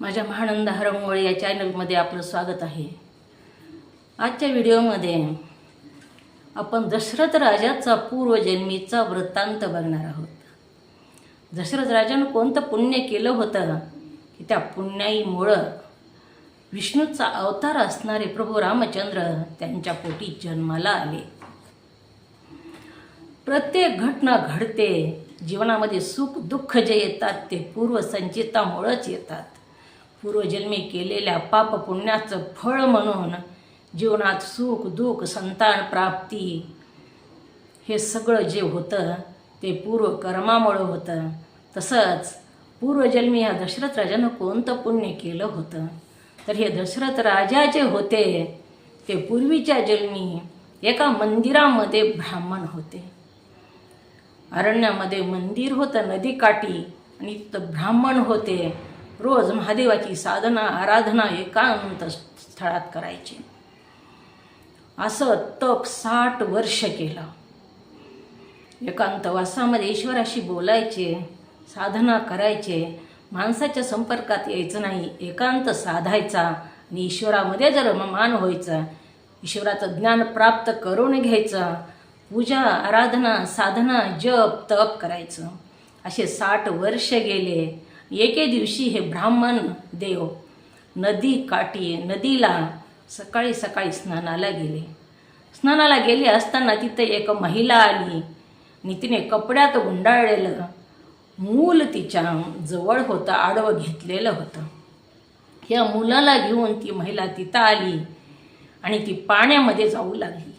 माझ्या महानंद हरंगोळे या चॅनलमध्ये आपलं स्वागत आहे. आजच्या व्हिडिओमध्ये आपण दशरथ राजाचा पूर्वजन्मीचा वृत्तांत बघणार आहोत. दशरथ राजानं कोणतं पुण्य केलं होतं? की त्या पुण्याईमुळं विष्णूचा अवतार असणारे प्रभू रामचंद्र त्यांच्या पोटी जन्माला आले. प्रत्येक घटना घडते जीवनामध्ये सुख दुःख जे येतात ते पूर्वसंचितामुळंच येतात. पूर्वजन्मी केलेल्या पाप पुण्याचं फळ म्हणून जीवनात सुख दुःख संतान प्राप्ती हे सगळं जे होतं ते पूर्वकर्मामुळं होतं. तसंच पूर्वजन्मी ह्या दशरथ राजानं कोणतं पुण्य केलं होतं? तर हे दशरथ राजा जे होते ते पूर्वीच्या जन्मी एका मंदिरामध्ये ब्राह्मण होते. अरण्यामध्ये मंदिर होतं नदीकाठी आणि तिथं ब्राह्मण होते. रोज महादेवाची साधना आराधना एकांत स्थळात करायची. असं तप साठ वर्ष केलं. एकांतवासामध्ये ईश्वराशी बोलायचे साधना करायचे माणसाच्या संपर्कात यायचं नाही एकांत साधायचा आणि ईश्वरामध्ये जर मान व्हायचं ईश्वराचं ज्ञान प्राप्त करून घ्यायचं पूजा आराधना साधना जप तप करायचं. असे साठ वर्ष गेले. एके दिवशी हे ब्राह्मण देव नदी काठी नदीला सकाळी सकाळी स्नानाला गेले. स्नानाला गेले असताना तिथे एक महिला आली. आणि तिने कपड्यात गुंडाळलेलं मूल तिच्या जवळ होतं आडवं घेतलेलं होतं. या मुलाला घेऊन ती महिला तिथं आली आणि ती पाण्यामध्ये जाऊ लागली.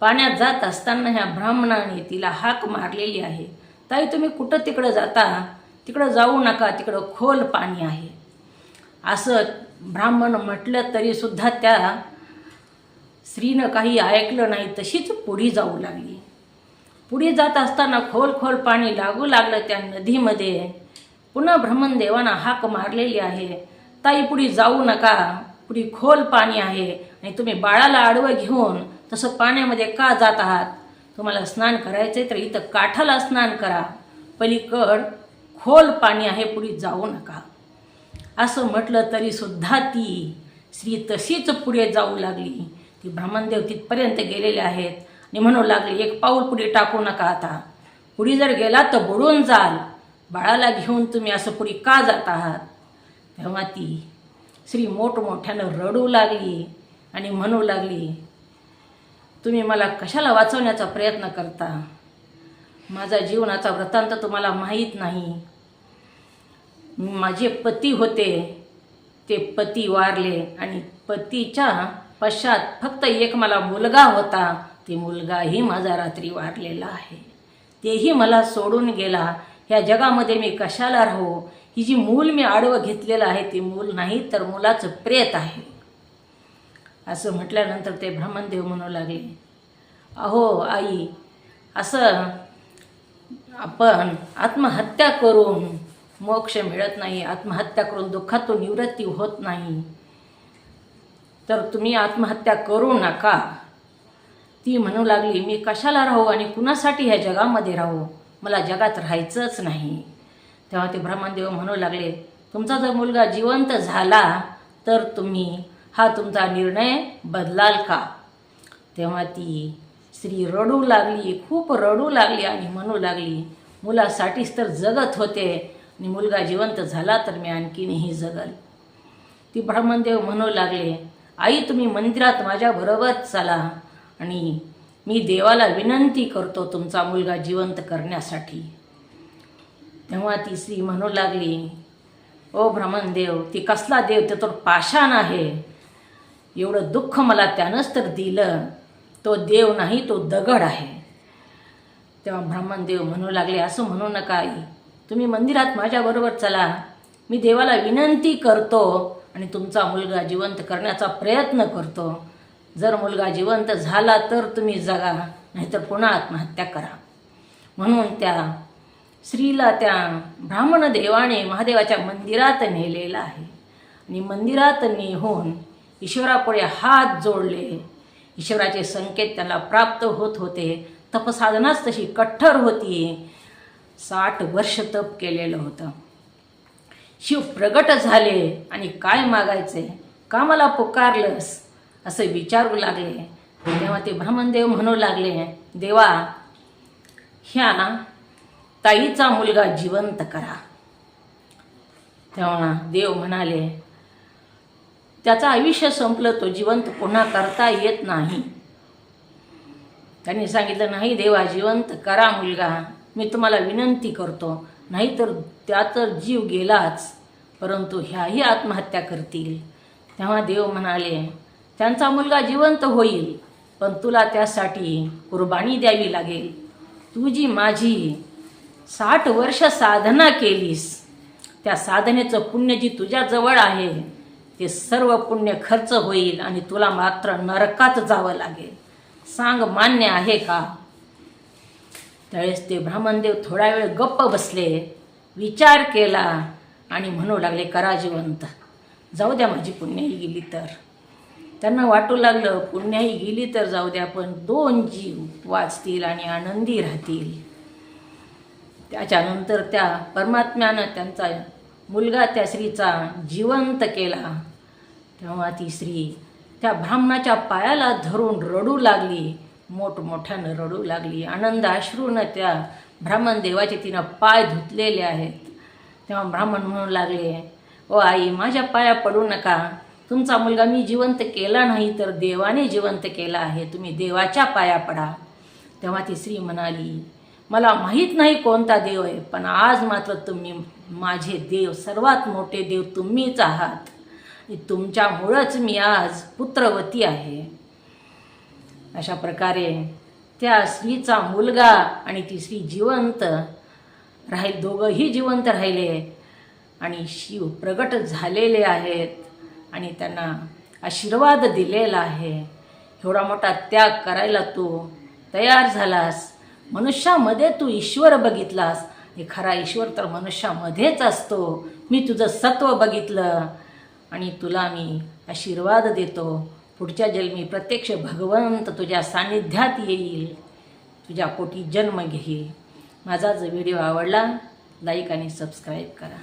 पाण्यात जात असताना ह्या ब्राह्मणाने तिला हाक मारलेली आहे. ताई तुम्ही कुठं तिकडं जाता? तिकडं जाऊ नका तिकडं खोल पाणी आहे. असं ब्राह्मण म्हटलं तरीसुद्धा त्या स्त्रीनं काही ऐकलं नाही तशीच पुढे जाऊ लागली. पुढे जात असताना खोल खोल पाणी लागू लागलं त्या नदीमध्ये. पुन्हा ब्रह्मदेवानं हाक मारलेली आहे. ताई पुढे जाऊ नका पुढे खोल पाणी आहे. आणि तुम्ही बाळाला आडवं घेऊन तसं पाण्यामध्ये का जात आहात? तुम्हाला स्नान करायचं तर इथं काठाला स्नान करा. पलीकड खोल पाणी आहे पुढे जाऊ नका. असं म्हटलं तरी सुद्धा ती स्त्री तशीच पुढे जाऊ लागली. ती ब्राह्मणदेव तिथपर्यंत गेलेले आहेत आणि म्हणू लागले एक पाऊल पुढे टाकू नका आता. पुढे जर गेला तर बुडून जाल. बाळाला घेऊन तुम्ही असं पुढे का जात आहात? तेव्हा ती स्त्री मोठमोठ्यानं रडू लागली आणि म्हणू लागली तुम्ही मला कशाला वाचवण्याचा प्रयत्न करता? माझा जीवनाचा वृत्तांत तुम्हाला माहीत नाही. माझे पती होते. ते पती वारले आणि पतीच्या पश्चात फक्त एक मला मुलगा होता. ते मुलगाही माझा रात्री वारलेला आहे. तेही मला सोडून गेला. ह्या जगामध्ये मी कशाला राहू? ही जी मूल मी आडवं घेतलेलं आहे ते मूल नाही तर मुलाचं प्रेत आहे. असं म्हटल्यानंतर ते ब्राह्मणदेव म्हणू लागले अहो आई असं आपण आत्महत्या करून मोक्ष मिळत नाही आत्महत्या करून दुःखातून निवृत्ती होत नाही. तर तुम्ही आत्महत्या करू नका. ती म्हणू लागली मी कशाला राहू आणि कुणासाठी ह्या जगामध्ये राहू? मला जगात राहायचंच नाही. तेव्हा ते ब्रह्मदेव म्हणू लागले तुमचा जर मुलगा जिवंत झाला तर तुम्ही हा तुमचा निर्णय बदलाल का? तेव्हा ती स्त्री रडू लागली खूप रडू लागली आणि म्हणू लागली मुलासाठीच तर जगत होते आणि मुलगा जिवंत झाला तर मी आणखीनही जगल. ती ब्राह्मणदेव म्हणू लागले आई तुम्ही मंदिरात माझ्याबरोबर चला आणि मी देवाला विनंती करतो तुमचा मुलगा जिवंत करण्यासाठी. तेव्हा ती स्त्री म्हणू लागली ओ ब्राह्मणदेव ती कसला देव? ते तर पाषाण आहे. एवढं दुःख मला त्यानंच तर दिलं. तो देव नाही तो दगड आहे. तेव्हा ब्राह्मणदेव म्हणू लागले असं म्हणू नका आई. तुम्ही मंदिरात माझ्याबरोबर चला. मी देवाला विनंती करतो आणि तुमचा मुलगा जिवंत करण्याचा प्रयत्न करतो. जर मुलगा जिवंत झाला तर तुम्ही जगा नाहीतर पुन्हा आत्महत्या करा. म्हणून त्या स्त्रीला त्या ब्राह्मण देवाने महादेवाच्या मंदिरात नेलेला आहे. आणि मंदिरात नेहून ईश्वरापुढे हात जोडले. ईश्वराचे संकेत त्याला प्राप्त होत होते. तपसाधनाच तशी कठ्ठर होती. साठ वर्ष तप केलेलं होतं. शिव प्रगट झाले आणि काय मागायचे? का मला पुकारलंस? असं विचारू लागले. तेव्हा ते ब्रह्मदेव म्हणू लागले देवा ह्या ताईचा मुलगा जिवंत करा. तेव्हा देव म्हणाले त्याचं आयुष्य संपलं तो जिवंत पुन्हा करता येत नाही. त्यांनी सांगितलं नाही देवा जिवंत करा मुलगा. मी तुम्हाला विनंती करतो. नाहीतर त्याचा जीव गेलाच. परंतु ह्याही आत्महत्या करतील. तेव्हा देव म्हणाले त्यांचा मुलगा जिवंत होईल पण तुला त्यासाठी कुर्बानी द्यावी लागेल. तू जी माझी साठ वर्ष साधना केलीस त्या साधनेचं पुण्य जी तुझ्याजवळ आहे ते सर्व पुण्य खर्च होईल आणि तुला मात्र नरकात जावं लागेल. सांग मान्य आहे का? त्यावेळेस ते ब्राह्मणदेव थोडा वेळ गप्प बसले विचार केला आणि म्हणू लागले करा जिवंत. जाऊ द्या माझी पुण्याही गेली तर. त्यांना वाटू लागलं पुण्याही गेली तर जाऊ द्या पण दोन जीव वाचतील आणि आनंदी राहतील. त्याच्यानंतर त्या परमात्म्यानं त्यांचा मुलगा त्या स्त्रीचा जिवंत केला. तेव्हा ती स्त्री त्या ब्राह्मणाच्या पायाला धरून रडू लागली. मोठमोठ्यानं रडू लागली. आनंद अश्रूनं त्या ब्राह्मण देवाचे तिनं पाय धुतलेले आहेत. तेव्हा ब्राह्मण म्हणू लागले ओ आई माझ्या पाया पडू नका. तुमचा मुलगा मी जिवंत केला नाही तर देवाने जिवंत केला आहे. तुम्ही देवाच्या पाया पडा. तेव्हा ती स्त्री म्हणाली मला माहीत नाही कोणता देव आहे पण आज मात्र तुम्ही माझे देव सर्वात मोठे देव तुम्हीच आहात. तुमच्यामुळंच मी आज पुत्रवती आहे. अशा प्रकारे त्या स्त्रीचा मुलगा आणि ती स्त्री जिवंत राहील दोघंही जिवंत राहिले आणि शिव प्रगट झालेले आहेत आणि त्यांना आशीर्वाद दिलेला आहे. एवढा मोठा त्याग करायला तू तयार झालास. मनुष्यामध्ये तू ईश्वर बघितलास. हे खरा ईश्वर तर मनुष्यामध्येच असतो. मी तुझं सत्व बघितलं आणि तुला मी आशीर्वाद देतो. पुढच्या जन्मी प्रत्यक्ष भगवंत तुझ्या सान्निध्यात येईल. तुझ्या पोटी जन्म घेईल. माझा जर व्हिडिओ आवडला लाईक आणि सबस्क्राईब करा.